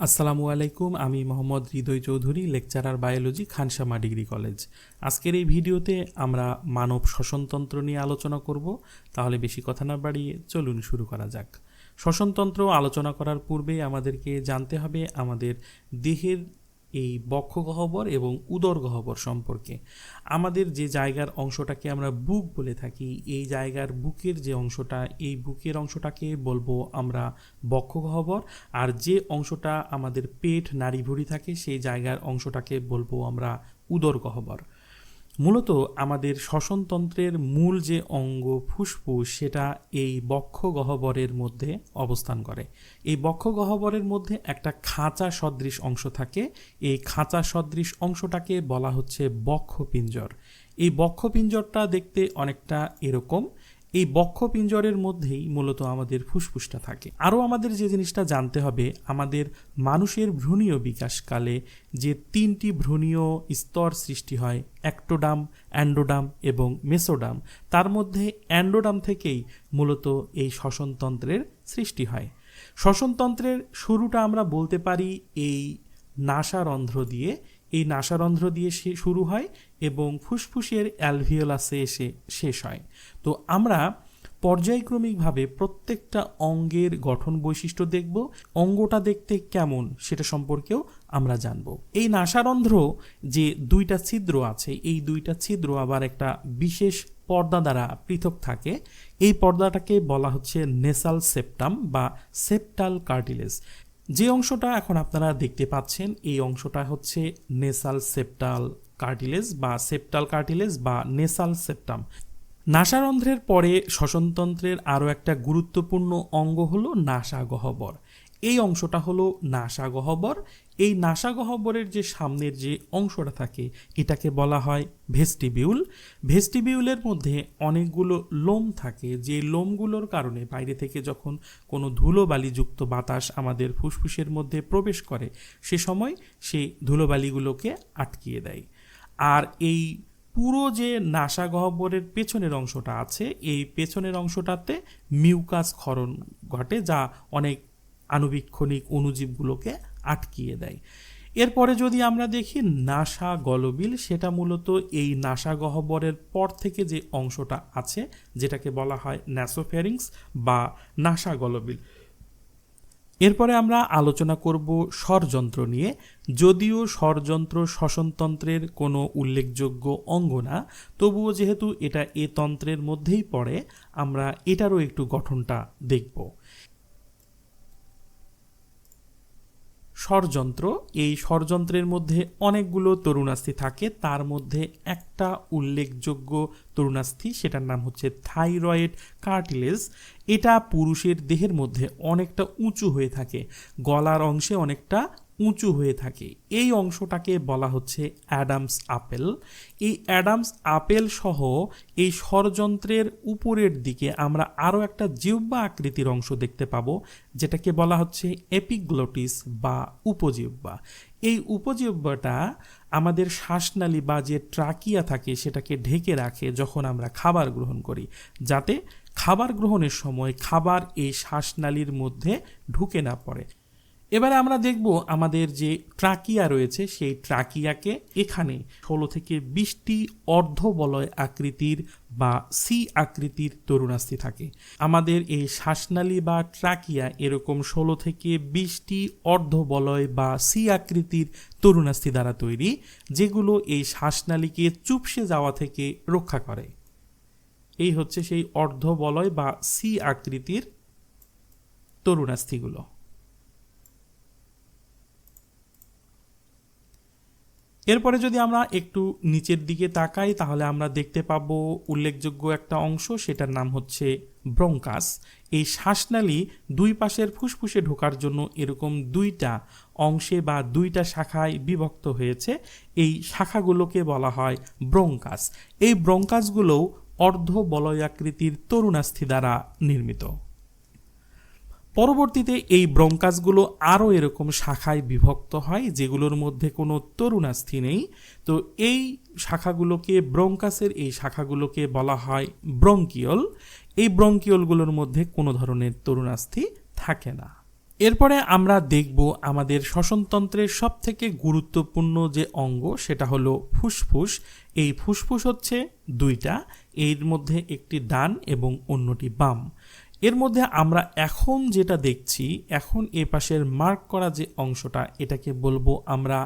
আসসালামু আলাইকুম, আমি Mohammad Hriday Chowdhury, lecturer biology, Khansama degree college. আজকের এই ভিডিওতে আমরা মানব শ্বসনতন্ত্র নিয়ে আলোচনা করব। তাহলে বেশি কথা না বাড়িয়ে চলুন শুরু করা যাক। শ্বসনতন্ত্র আলোচনা করার পূর্বে আমাদেরকে জানতে হবে আমাদের দেহের এই বক্ষ গহ্বর এবং উদর গহ্বর সম্পর্কে। আমাদের যে জায়গার অংশটাকে আমরা বুক বলে থাকি, এই জায়গার বুকের যে অংশটা, এই বুকের অংশটাকে বলব আমরা বক্ষ গহ্বর। আর যে অংশটা আমাদের পেট নাড়ি ভুঁড়ি থাকে, সেই জায়গার অংশটাকে বলব আমরা উদর গহ্বর। মূলত আমাদের শ্বসনতন্ত্রের মূল যে অঙ্গ ফুসফুস, সেটা এই বক্ষ গহ্বরের মধ্যে অবস্থান করে। এই বক্ষ গহ্বরের মধ্যে একটা খাঁচা সদৃশ অংশ থাকে। এই খাঁচা সদৃশ অংশটাকে বলা হচ্ছে বক্ষপিঞ্জর। এই বক্ষপিঞ্জরটা দেখতে অনেকটা এরকম। এই বক্ষপিঞ্জরের মধ্যেই মূলত আমাদের ফুসফুসটা থাকে। আরও আমাদের যে জিনিসটা জানতে হবে, আমাদের মানুষের ভ্রূণীয় বিকাশকালে যে তিনটি ভ্রূণীয় স্তর সৃষ্টি হয়, অ্যাক্টোডাম, অ্যান্ডোডাম এবং মেসোডাম, তার মধ্যে অ্যান্ডোডাম থেকেই মূলত এই শ্বসনতন্ত্রের সৃষ্টি হয়। শ্বসনতন্ত্রের শুরুটা আমরা বলতে পারি এই নাসারন্ধ্র দিয়ে এই নাসারন্ধ্র দিয়ে শুরু হয় এবং ফুসফুসের অ্যালভিওলাসে এসে শেষ হয়। তো আমরা পর্যায়ক্রমিকভাবে প্রত্যেকটা অঙ্গের গঠন বৈশিষ্ট্য দেখব। অঙ্গটা দেখতে কেমন সেটা সম্পর্কেও আমরা জানব। এই নাসারন্ধ্র যে দুইটা ছিদ্র আছে, এই দুইটা ছিদ্র আবার একটা বিশেষ পর্দা দ্বারা পৃথক থাকে। এই পর্দাটাকে বলা হচ্ছে নেসাল সেপ্টাম বা সেপ্টাল কার্টিলেজ। যে অংশটা এখন আপনারা দেখতে পাচ্ছেন, এই অংশটা হচ্ছে নেসাল সেপ্টাল কার্টিলেজ বা সেপ্টাল কার্টিলেজ বা নেসাল সেপ্টাম। নাসারন্ধ্রের পরে শ্বসনতন্ত্রের আরও একটা গুরুত্বপূর্ণ অঙ্গ হলো নাসা গহ্বর এই অংশটা হলো নাসা গহ্বর এই নাসা গহ্বরের যে সামনের যে অংশটা থাকে, এটাকে বলা হয় ভেস্টিবিউল। ভেস্টিবিউলের মধ্যে অনেকগুলো লোম থাকে, যে লোমগুলোর কারণে বাইরে থেকে যখন কোনো ধুলোবালিযুক্ত বাতাস আমাদের ফুসফুসের মধ্যে প্রবেশ করে, সে সময় সেই ধুলোবালিগুলোকে আটকিয়ে দেয়। আর এই পুরো যে নাসা গহ্বরের পেছনের অংশটা আছে, এই পেছনের অংশটাতে মিউকাস ক্ষরণ ঘটে, যা অনেক আণুবীক্ষণিক অণুজীবগুলোকে আটকিয়ে দেয়। এরপরে যদি আমরা দেখি নাসা গলবিল, সেটা মূলত এই নাসা গহ্বরের পর থেকে যে অংশটা আছে, যেটাকে বলা হয় ন্যাসোফেরিংস বা নাসা গলবিল। এরপরে আমরা আলোচনা করব স্বরযন্ত্র নিয়ে। যদিও স্বরযন্ত্র শ্বসনতন্ত্রের কোনো উল্লেখযোগ্য অঙ্গ না, তবুও যেহেতু এটা এ তন্ত্রের মধ্যেই পড়ে, আমরা এটারও একটু গঠনটা দেখব। স্বরযন্ত্র এই ষড়যন্ত্রের মধ্যে অনেকগুলো তরুণাস্থি থাকে। তার মধ্যে একটা উল্লেখযোগ্য তরুণাস্থি, সেটার নাম হচ্ছে থাইরয়েড কার্টিলেজ। এটা পুরুষের দেহের মধ্যে অনেকটা উঁচু হয়ে থাকে। গলার অংশে অনেকটা উঁচু হয়ে থাকে। এই অংশটাকে বলা হচ্ছে অ্যাডামস আপেল। এই অ্যাডামস আপেল সহ এই ষড়যন্ত্রের উপরের দিকে আমরা আরও একটা জিহ্বা আকৃতির অংশ দেখতে পাবো, যেটাকে বলা হচ্ছে এপিগ্লোটিস বা উপজিহ্বা। এই উপজিহ্বাটা আমাদের শ্বাসনালী বা যে ট্রাকিয়া থাকে সেটাকে ঢেকে রাখে যখন আমরা খাবার গ্রহণ করি, যাতে খাবার গ্রহণের সময় খাবার এই শ্বাসনালীর মধ্যে ঢুকে না পড়ে। এবারে আমরা দেখব আমাদের যে ট্রাকিয়া রয়েছে, সেই ট্রাকিয়াকে এখানে ষোলো থেকে বিশটি অর্ধবলয় আকৃতির বা সি আকৃতির তরুণাস্থি থাকে। আমাদের এই শ্বাসনালী বা ট্রাকিয়া এরকম ষোলো থেকে বিশটি অর্ধবলয় বা সি আকৃতির তরুণাস্থি দ্বারা তৈরি, যেগুলো এই শ্বাসনালীকে চুপসে যাওয়া থেকে রক্ষা করে। এই হচ্ছে সেই অর্ধবলয় বা সি আকৃতির তরুণাস্থিগুলো। এরপরে যদি আমরা একটু নিচের দিকে তাকাই, তাহলে আমরা দেখতে পাবো উল্লেখযোগ্য একটা অংশ, সেটার নাম হচ্ছে ব্রঙ্কাস। এই শ্বাসনালী দুই পাশের ফুসফুসে ঢোকার জন্য এরকম দুইটা অংশে বা দুইটা শাখায় বিভক্ত হয়েছে। এই শাখাগুলোকে বলা হয় ব্রঙ্কাস। এই ব্রঙ্কাসগুলোও অর্ধ বলয়াকৃতির তরুণাস্থি দ্বারা নির্মিত। পরবর্তীতে এই ব্রঙ্কাসগুলো আরও এরকম শাখায় বিভক্ত হয়, যেগুলোর মধ্যে কোনো তরুণাস্থি নেই। তো এই শাখাগুলোকে, ব্রঙ্কাসের এই শাখাগুলোকে বলা হয় ব্রঙ্কিয়ল। এই ব্রঙ্কিয়লগুলোর মধ্যে কোনো ধরনের তরুণাস্থি থাকে না। এরপরে আমরা দেখব আমাদের শ্বসনতন্ত্রের সব থেকে গুরুত্বপূর্ণ যে অঙ্গ, সেটা হলো ফুসফুস। এই ফুসফুস হচ্ছে দুইটা, এর মধ্যে একটি ডান এবং অন্যটি বাম। এর মধ্যে আমরা এখন যেটা দেখছি, এখন এ পাশের মার্ক করা যে অংশটা, এটাকে বলব আমরা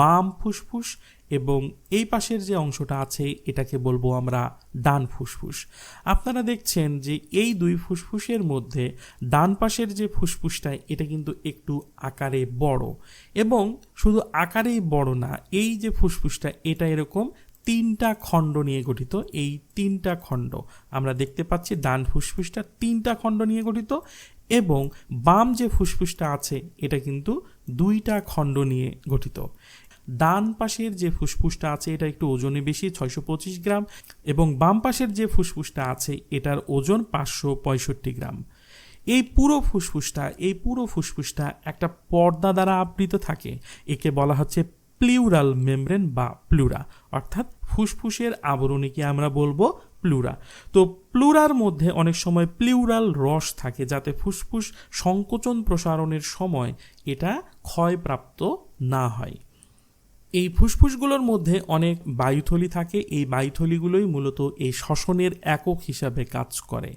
বাম ফুসফুস এবং এই পাশের যে অংশটা আছে, এটাকে বলব আমরা ডান ফুসফুস। আপনারা দেখছেন যে এই দুই ফুসফুসের মধ্যে ডান পাশের যে ফুসফুসটা, এটা কিন্তু একটু আকারে বড় এবং শুধু আকারেই বড় না, এই যে ফুসফুসটা, এটা এরকম তিনটা খণ্ড নিয়ে গঠিত। এই তিনটা খণ্ড আমরা দেখতে পাচ্ছি, ডান ফুসফুসটা তিনটা খণ্ড নিয়ে গঠিত এবং বাম যে ফুসফুসটা আছে, এটা কিন্তু দুইটা খণ্ড নিয়ে গঠিত। ডান পাশের যে ফুসফুসটা আছে, এটা একটু ওজনে বেশি, ছয়শো পঁচিশ গ্রাম এবং বাম পাশের যে ফুসফুসটা আছে, এটার ওজন পাঁচশো পঁয়ষট্টি গ্রাম। এই পুরো ফুসফুসটা, এই পুরো ফুসফুসটা একটা পর্দা দ্বারা আবৃত থাকে। একে বলা হচ্ছে প্লিউরাল মেমব্রেন বা প্লুরা, অর্থাৎ ফুসফুসের আবরণীকে আমরা বলব? প্লুরা। তো প্লুরার মধ্যে অনেক সময় প্লিউরাল রস থাকে যাতে ফুসফুস সংকোচন প্রসারণের সময় এটা ক্ষয়প্রাপ্ত না হয়। এই ফুসফুসগুলোর মধ্যে অনেক বায়ুথলি থাকে। এই বায়ুথলিগুলোই মূলত এই শ্বসনের একক হিসাবে কাজ করে।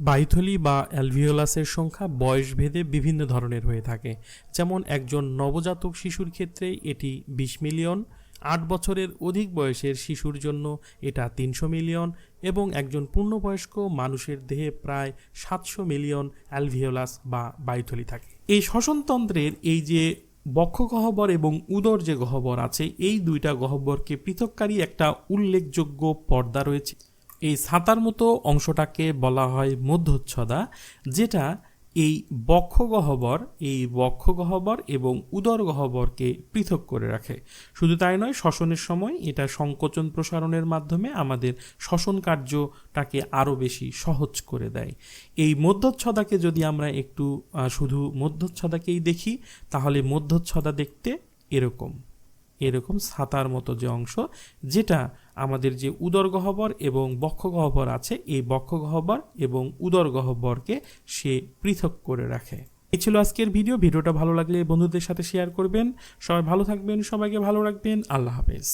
বায়ুথলি বা অ্যালভিওলাসের সংখ্যা বয়সভেদে বিভিন্ন ধরনের হয়ে থাকে। যেমন একজন নবজাতক শিশুর ক্ষেত্রে এটি বিশ মিলিয়ন আট বছরের অধিক বয়সের শিশুর জন্য এটা তিনশো মিলিয়ন এবং একজন পূর্ণবয়স্ক মানুষের দেহে প্রায় সাতশো মিলিয়ন অ্যালভিওলাস বা বায়ুথলি থাকে। এই শ্বসনতন্ত্রের এই যে বক্ষ গহ্বর এবং উদর যে গহ্বর আছে, এই দুইটা গহ্বরকে পৃথককারী একটা উল্লেখযোগ্য পর্দা রয়েছে। এই ছাতার মতো অংশটাকে বলা হয় মধ্যচ্ছদা, যেটা এই বক্ষ গহ্বর এই বক্ষ গহ্বর এবং উদর গহ্বরকে পৃথক করে রাখে। শুধু তাই নয়, শ্বসনের সময় এটা সংকোচন প্রসারণের মাধ্যমে আমাদের শ্বসন কার্যটাকে আরও বেশি সহজ করে দেয়। এই মধ্যচ্ছদাকে যদি আমরা একটু শুধু মধ্যচ্ছদাকেই দেখি, তাহলে মধ্যচ্ছদা দেখতে এরকম। এরকম ছাতার মতো যে অংশ, যেটা আমাদের যে উদর গহ্বর এবং বক্ষ গহ্বর আছে, এই বক্ষ গহ্বর এবং উদর গহ্বরকে সে পৃথক করে রাখে। এই ছিল আজকের ভিডিও। ভিডিওটা ভালো লাগলে বন্ধুদের সাথে শেয়ার করবেন। সবাই ভালো থাকবেন, সবাইকে ভালো রাখবেন। আল্লাহ হাফেজ।